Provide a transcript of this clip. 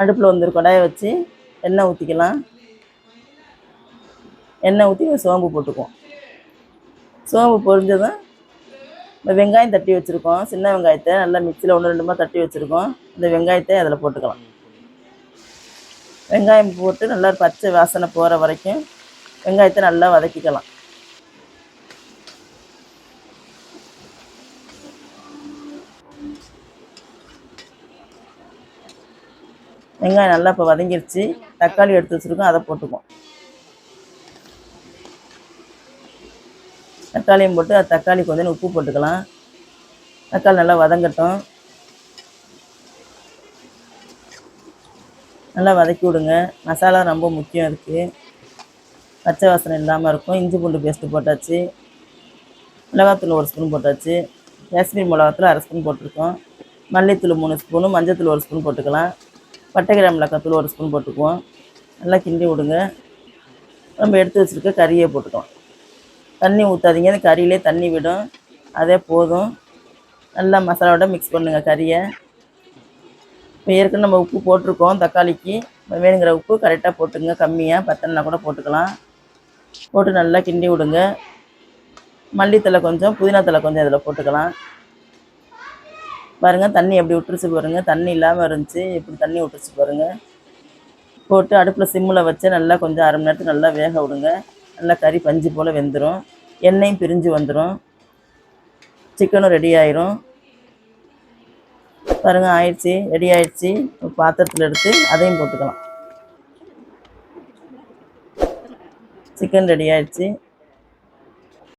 அடுப்பில் வந்து ஒரு கடாயை வச்சு எண்ணெய் ஊற்றிக்கலாம். எண்ணெய் ஊற்றி சோம்பு போட்டுக்குவோம். சோம்பு பொரிஞ்சதும் இந்த வெங்காயம் தட்டி வச்சுருக்கோம். சின்ன வெங்காயத்தை நல்லா மிக்சியில் ஒன்று ரெண்டுமா தட்டி வச்சுருக்கோம். இந்த வெங்காயத்தை அதில் போட்டுக்கலாம். வெங்காயம் போட்டு நல்லா பச்சை வாசனை போகிற வரைக்கும் வெங்காயத்தை நல்லா வதக்கிக்கலாம். வெங்காயம் நல்லா இப்போ வதங்கிருச்சு. தக்காளி எடுத்து வச்சுருக்கோம் அதை போட்டுக்குவோம். தக்காளியும் போட்டு அது தக்காளி கொஞ்சம் உப்பு போட்டுக்கலாம். தக்காளி நல்லா வதங்கட்டும். நல்லா வதக்கி விடுங்க. மசாலா ரொம்ப முக்கியம் இருக்குது பச்சை வாசனை இல்லாமல் இருக்கும். இஞ்சி பூண்டு பேஸ்ட்டு போட்டாச்சு. மிளகாத்தூள் ஒரு ஸ்பூன் போட்டாச்சு. காஷ்மீர் மிளகாத்தூள் அரை ஸ்பூன் போட்டிருக்கோம். மல்லித்தூள் மூணு ஸ்பூனு மஞ்சத்தூள் ஒரு ஸ்பூன் போட்டுக்கலாம். பட்டைக்கிராம் மிளகாத்தூள் ஒரு ஸ்பூன் போட்டுக்குவோம். நல்லா கிண்டி விடுங்க. நம்ம எடுத்து வச்சுருக்க கறியை போட்டுக்கலாம். தண்ணி ஊற்றாதீங்க அந்த கறியிலே தண்ணி விடும். அதே போதும். நல்லா மசாலாவோட மிக்ஸ் பண்ணுங்கள் கறியை. இப்போ ஏற்கனவே நம்ம உப்பு போட்டிருக்கோம் தக்காளிக்கு. வேணுங்கிற உப்பு கரெக்டாக போட்டுங்க கம்மியாக பத்தனா கூட போட்டுக்கலாம். போட்டு நல்லா கிண்டி விடுங்க. மல்லித்தலை கொஞ்சம் புதினா தலை கொஞ்சம் இதில் போட்டுக்கலாம். பாருங்கள் தண்ணி எப்படி விட்டுருச்சு பாருங்கள் தண்ணி இல்லாமல் இருந்துச்சு எப்படி தண்ணி விட்டுருச்சு பாருங்கள் போட்டு அடுப்பில் சிம்மில் வச்சு நல்லா கொஞ்சம் அரை மணி நேரத்துக்கு நல்லா வேக விடுங்க. நல்லா கறி பஞ்சு போல் வெந்துடும் எண்ணெயும் பிரிஞ்சு வந்துடும் சிக்கனும் ரெடி ஆயிரும். பாருங்கள் ஆயிடுச்சு ரெடி ஆயிடுச்சு. பாத்திரத்தில் எடுத்து அதையும் போட்டுக்கலாம். சிக்கன் ரெடி ஆயிடுச்சு.